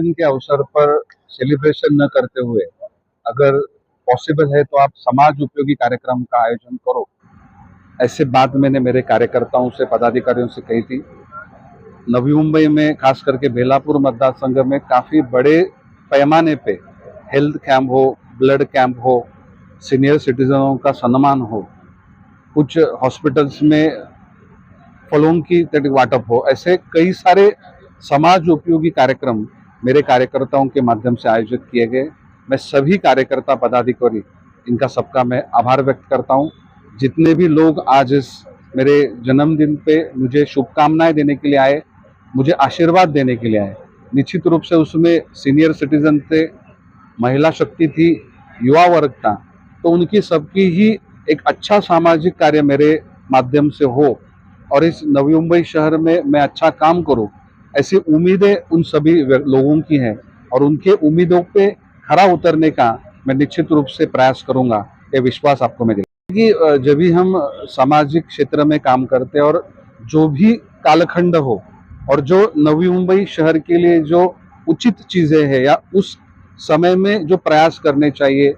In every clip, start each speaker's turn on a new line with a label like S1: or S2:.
S1: दिन के अवसर पर सेलिब्रेशन न करते हुए अगर पॉसिबल है तो आप समाज उपयोगी कार्यक्रम का आयोजन करो। ऐसे बात मैंने मेरे कार्यकर्ताओं से, पदाधिकारियों से कही थी। नवी मुंबई में खास करके बेलापुर मतदार संघ में काफ़ी बड़े पैमाने पे हेल्थ कैंप हो ब्लड कैंप हो सीनियर सिटीजनों का सम्मान हो, कुछ हॉस्पिटल्स में फलों की वाटप हो, ऐसे कई सारे समाज उपयोगी कार्यक्रम मेरे कार्यकर्ताओं के माध्यम से आयोजित किए गए। मैं सभी कार्यकर्ता पदाधिकारी, इनका सबका मैं आभार व्यक्त करता हूँ। जितने भी लोग आज इस मेरे जन्मदिन पे मुझे शुभकामनाएँ देने के लिए आए, मुझे आशीर्वाद देने के लिए आए, निश्चित रूप से उसमें सीनियर सिटीजन थे, महिला शक्ति थी, युवा वर्ग था तो उनकी सबकी ही एक अच्छा सामाजिक कार्य मेरे माध्यम से हो और इस नवी मुंबई शहर में मैं अच्छा काम करूँ ऐसी उम्मीदें उन सभी लोगों की हैं और उनके उम्मीदों पे खरा उतरने का मैं निश्चित रूप से प्रयास करूँगा। ये विश्वास आपको मैं कि जब भी हम सामाजिक क्षेत्र में काम करते हैं और जो भी कालखंड हो और जो नवी मुंबई शहर के लिए जो उचित चीज़ें हैं या उस समय में जो प्रयास करने चाहिए,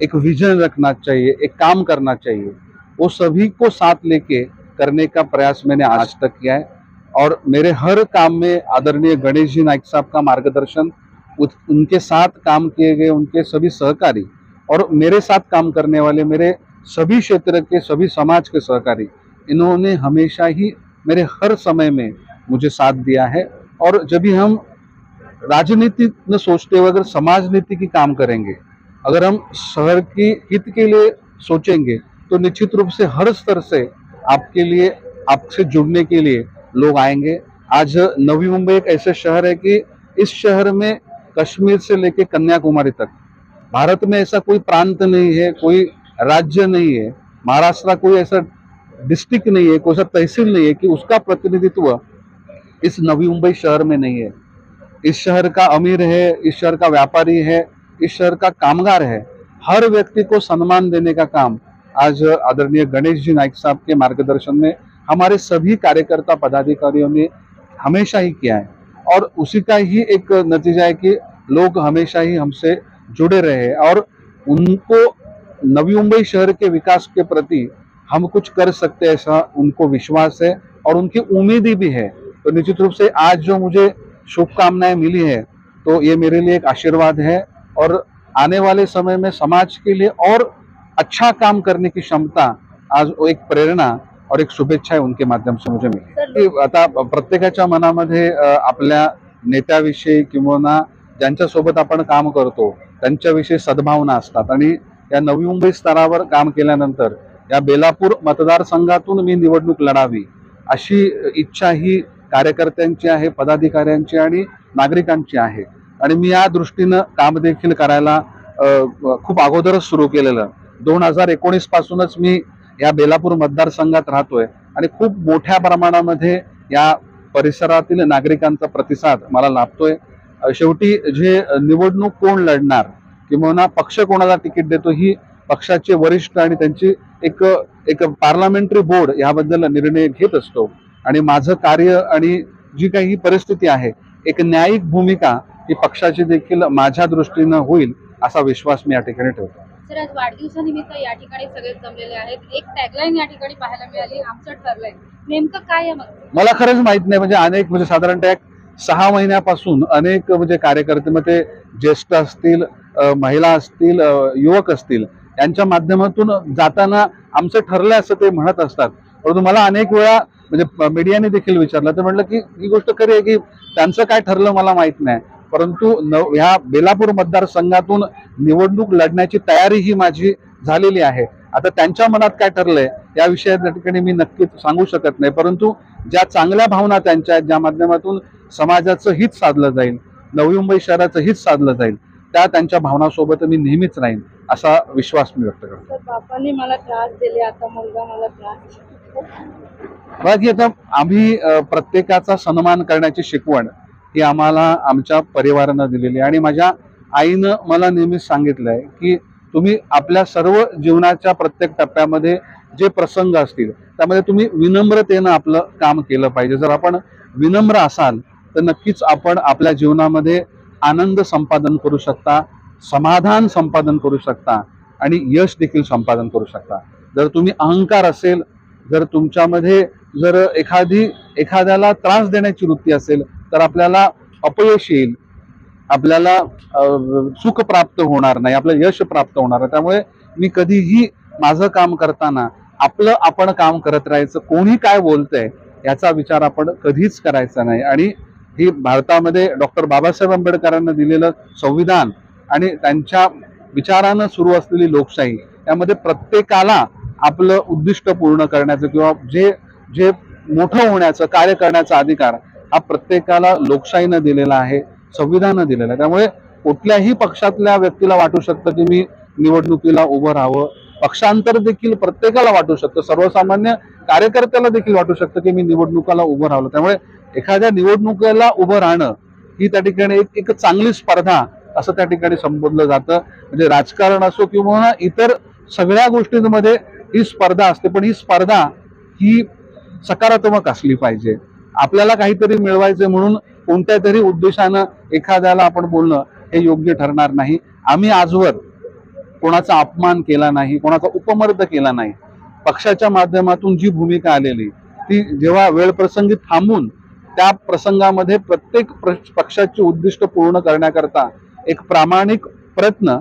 S1: एक विजन रखना चाहिए, एक काम करना चाहिए, वो सभी को साथ लेके करने का प्रयास मैंने आज तक किया है। और मेरे हर काम में आदरणीय गणेश जी नाइक साहब का मार्गदर्शन उनके साथ काम किए गए उनके सभी सहकारी और मेरे साथ काम करने वाले मेरे सभी क्षेत्र के, सभी समाज के सहकारी, इन्होंने हमेशा ही मेरे हर समय में मुझे साथ दिया है। और जब भी हम राजनीति न सोचते हुए अगर समाज नीति की काम करेंगे, अगर हम शहर की हित के लिए सोचेंगे तो निश्चित रूप से हर स्तर से आपके लिए, आपसे जुड़ने के लिए लोग आएँगे। आज नवी मुंबई एक ऐसे शहर है कि इस शहर में कश्मीर से लेके कन्याकुमारी तक, भारत में ऐसा कोई प्रांत नहीं है, कोई राज्य नहीं है, महाराष्ट्र कोई ऐसा डिस्ट्रिक्ट नहीं है, कोई ऐसा तहसील नहीं है कि उसका प्रतिनिधित्व इस नवी मुंबई शहर में नहीं है। इस शहर का अमीर है, इस शहर का व्यापारी है, इस शहर का कामगार है। हर व्यक्ति को सम्मान देने का काम आज आदरणीय गणेश जी नाइक साहब के मार्गदर्शन में हमारे सभी कार्यकर्ता पदाधिकारियों ने हमेशा ही किया है। और उसी का ही एक नतीजा है कि लोग हमेशा ही हमसे जुड़े रहे और उनको नवी मुंबई शहर के विकास के प्रति हम कुछ कर सकते हैं, ऐसा उनको विश्वास है और उनकी उम्मीद भी है। तो निश्चित रूप से आज जो मुझे शुभकामनाएँ मिली है तो ये मेरे लिए एक आशीर्वाद है और आने वाले समय में समाज के लिए और अच्छा काम करने की क्षमता, आज वो एक प्रेरणा और एक शुभेच्छा आहे उनके माध्यम से मुझे मिली। आता प्रत्येकाच्या मनामध्ये आपल्या नेत्याविषयी किंवा ज्यांच्यासोबत आपण काम करतो त्यांच्याविषयी सद्भावना असतात. आणि या नवी मुंबई स्तरावर काम केल्यानंतर या बेलापूर मतदारसंघातून मी निवडणूक लढावी अशी इच्छा ही कार्यकर्त्यांची आहे पदाधिकाऱ्यांची आणि नागरिकांची आहे. आणि मी या दृष्टीनं काम देखील करायला खूप अगोदरच सुरू केलेलं. दोन हजार एकोणीस पासूनच मी या बेलापूर मतदारसंघात राहतोय. आणि खूप मोठ्या प्रमाणामध्ये या परिसरातील नागरिकांचा प्रतिसाद मला लाभतोय. शेवटी जे निवडणूक कोण लढणार किंवा पक्ष कोणाला तिकीट देतो ही पक्षाचे वरिष्ठ आणि त्यांची एक एक पार्लमेंटरी बोर्ड याबद्दल निर्णय घेत असतो. आणि माझं कार्य आणि जी काही परिस्थिती आहे एक न्यायिक भूमिका ही पक्षाची देखील माझ्या दृष्टीनं होईल असा विश्वास मी या ठिकाणी ठेवतो.
S2: सर आज वाढदिवसानिमित्त या ठिकाणी सगळे जमलेले आहेत. एक टॅगलाईन या ठिकाणी पाहायला मिळाली आमचं ठरलंय. नेमकं काय आहे मग?
S1: मला खरंच माहीत नाही म्हणजे अनेक म्हणजे साधारणतः एक सहा महिन्यापासून अनेक म्हणजे कार्यकर्ते मग ते ज्येष्ठ असतील महिला असतील युवक असतील यांच्या माध्यमातून जाताना आमचं ठरलंय असं ते म्हणत असतात. परंतु मला अनेक वेळा म्हणजे मीडियाने देखील विचारलं तर म्हटलं की ही गोष्ट खरी आहे की त्यांचं काय ठरलं मला माहीत नाही. परंतु न ह्या बेलापूर मतदारसंघातून निवडणूक लढण्याची तयारी ही माझी झालेली आहे. आता त्यांच्या मनात काय ठरलंय या विषयात त्या ठिकाणी मी नक्कीच सांगू शकत नाही. परंतु ज्या चांगल्या भावना त्यांच्या आहेत ज्या माध्यमातून समाजाचं हित साधलं जाईल नवी मुंबई शहराचं हित साधलं जाईल त्या त्यांच्या भावनासोबत मी नेहमीच राहीन असा विश्वास मी व्यक्त करतो.
S2: बापांनी मला त्रास दिले आता मुलगा मला त्रास
S1: बाकी आता आम्ही प्रत्येकाचा सन्मान करण्याची शिकवण ही आम्हाला आमच्या परिवारानं दिलेली आणि माझ्या आईनं मला नेहमीच सांगितलं आहे की तुम्ही आपल्या सर्व जीवनाच्या प्रत्येक टप्प्यामध्ये जे प्रसंग असतील त्यामध्ये तुम्ही विनम्रतेनं आपलं काम केलं पाहिजे. जर आपण विनम्र असाल तर नक्कीच आपण आपल्या जीवनामध्ये आनंद संपादन करू शकता समाधान संपादन करू शकता आणि यश देखील संपादन करू शकता. जर तुम्ही अहंकार असेल जर तुमच्यामध्ये जर एखादी एखाद्याला त्रास देण्याची वृत्ती असेल तर आपल्याला अपयश येईल. आपल्याला सुख प्राप्त होणार नाही आपलं यश प्राप्त होणार नाही. त्यामुळे मी कधीही माझं काम करताना आपलं आपण काम करत राहायचं कोणी काय बोलतंय याचा विचार आपण कधीच करायचा नाही. आणि ही भारतामध्ये डॉक्टर बाबासाहेब आंबेडकरांना दिलेलं संविधान आणि त्यांच्या विचारानं सुरू असलेली लोकशाही यामध्ये प्रत्येकाला आपलं उद्दिष्ट पूर्ण करण्याचं किंवा जे जे मोठं होण्याचं कार्य करण्याचा अधिकार हा प्रत्येकाला लोकशाहीनं दिलेला आहे संविधानानं दिलेला आहे. त्यामुळे कुठल्याही पक्षातल्या व्यक्तीला वाटू शकतं की मी निवडणुकीला उभं राहावं. पक्षांतर देखील प्रत्येकाला वाटू शकतं. सर्वसामान्य कार्यकर्त्याला देखील वाटू शकतं की मी निवडणुकाला उभं राहिलो त्यामुळे एखाद्या निवडणुकीला उभं राहणं ही त्या ठिकाणी एक एक चांगली स्पर्धा असं त्या ठिकाणी संबोधलं जातं. म्हणजे राजकारण असो किंवा इतर सगळ्या गोष्टींमध्ये ही स्पर्धा असते. पण ही स्पर्धा ही सकारात्मक असली पाहिजे. आपल्याला काहीतरी मिळवायचं म्हणून कोणत्या तरी उद्देशानं एखाद्याला आपण बोलणं हे योग्य ठरणार नाही. आम्ही आजवर कोणाचा अपमान केला नाही कोणाचा उपमर्द केला नाही. पक्षाच्या माध्यमातून जी भूमिका आलेली ती जेव्हा वेळ प्रसंगी थांबून त्या प्रसंगामध्ये प्रत्येक प्र- पक्षाची उद्दिष्ट पूर्ण करण्याकरता एक प्रामाणिक प्रयत्न